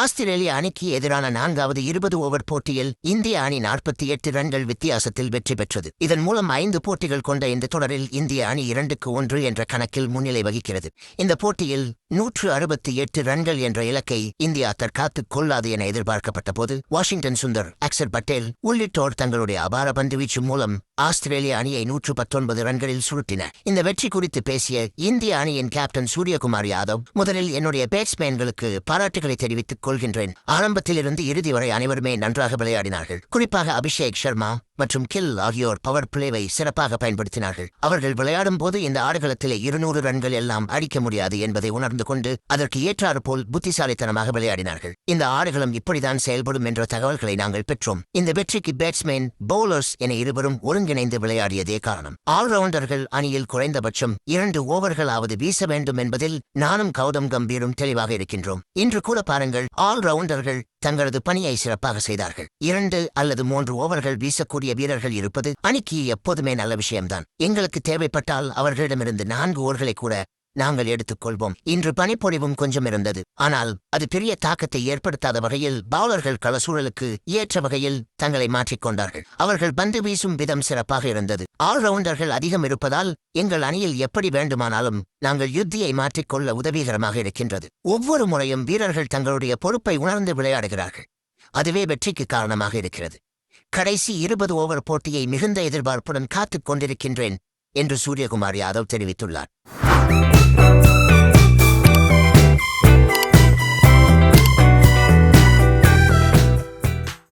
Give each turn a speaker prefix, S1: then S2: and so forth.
S1: ஆஸ்திரேலிய அணிக்கு எதிரான நான்காவது இருபது ஓவர் போட்டியில் இந்திய அணி நாற்பத்தி எட்டு ரன்கள் வித்தியாசத்தில் வெற்றி பெற்றது. இதன் மூலம் ஐந்து போட்டிகள் கொண்ட இந்த தொடரில் இந்திய அணி இரண்டுக்கு ஒன்று என்ற கணக்கில் முன்னிலை வகிக்கிறது. இந்த போட்டியில் நூற்று அறுபத்தி எட்டு ரன்கள் என்ற இலக்கை இந்தியா தற்காத்துக் கொள்ளாது என எதிர்பார்க்கப்பட்ட போது வாஷிங்டன் சுந்தர் அக்சர் பட்டேல் உள்ளிட்டோர் தங்களுடைய அபார பந்துவீச்சு மூலம் ஆஸ்திரேலிய அணியை நூற்று பத்தொன்பது ரன்களில் சுருட்டின. இந்த வெற்றி குறித்து பேசிய இந்திய அணியின் கேப்டன் சூரியகுமார் யாதவ் முதலில் என்னுடைய பேட்ஸ்மேன்களுக்கு பாராட்டுகளை தெரிவித்துக் கொள்கின்றேன். ஆரம்பத்திலிருந்து இறுதி வரை அனைவருமே நன்றாக விளையாடினார்கள். குறிப்பாக அபிஷேக் சர்மா மற்றும் கில் ஆகியோர் பவர் பிளேவை சிறப்பாக பயன்படுத்தினார்கள். அவர்கள் விளையாடும் போது இந்த ஆடுகளத்திலே இருநூறு ரன்கள் எல்லாம் அடிக்க முடியாது என்பதை உணர்ந்து கொண்டு அதற்கு ஏற்றாறு போல் புத்திசாலித்தனமாக விளையாடினார்கள். இந்த ஆடுகளம் இப்படிதான் செயல்படும் என்ற தகவல்களை நாங்கள் பெற்றோம். இந்த வெற்றிக்கு பேட்ஸ்மேன் பவுலர்ஸ் என இருவரும் ஒருங்கிணைந்து விளையாடியதே காரணம். ஆல்ரவுண்டர்கள் அணியில் குறைந்தபட்சம் இரண்டு ஓவர்களாவது வீச வேண்டும் என்பதில் நானும் கௌதம் கம்பீரும் தெளிவாக இருக்கின்றோம். இன்று கூட பாருங்கள் ஆல்ரவுண்டர்கள் தங்களது பணியை சிறப்பாக செய்தார்கள். இரண்டு அல்லது மூன்று ஓவர்கள் வீசக்கூடிய வீரர்கள் இருப்பது அணிக்கு எப்போதுமே நல்ல விஷயம்தான். எங்களுக்கு தேவைப்பட்டால் அவர்களிடமிருந்து நான்கு ஓவர்களை கூட நாங்கள் எடுத்துக்கொள்வோம். இன்று பனிப்பொழிவும் கொஞ்சம் இருந்தது. ஆனால் அது பெரிய தாக்கத்தை ஏற்படுத்தாத வகையில் பவுலர்கள் கள சூழலுக்கு ஏற்ற வகையில் தங்களை மாற்றிக்கொண்டார்கள் அவர்கள் பந்து வீசும் விதம் சிறப்பாக இருந்தது. ஆல்ரவுண்டர்கள் அதிகம் இருப்பதால் எங்கள் அணியில் எப்படி வேண்டுமானாலும் நாங்கள் யுத்தியை மாற்றிக்கொள்ள உதவிகரமாக இருக்கின்றது. ஒவ்வொரு முறையும் வீரர்கள் தங்களுடைய பொறுப்பை உணர்ந்து விளையாடுகிறார்கள். அதுவே வெற்றிக்கு காரணமாக இருக்கிறது. கடைசி இருபது ஓவர் போட்டியை மிகுந்த எதிர்பார்ப்புடன் காத்துக் கொண்டிருக்கின்றேன் என்று சூரியகுமார் யாதவ் தெரிவித்துள்ளார்.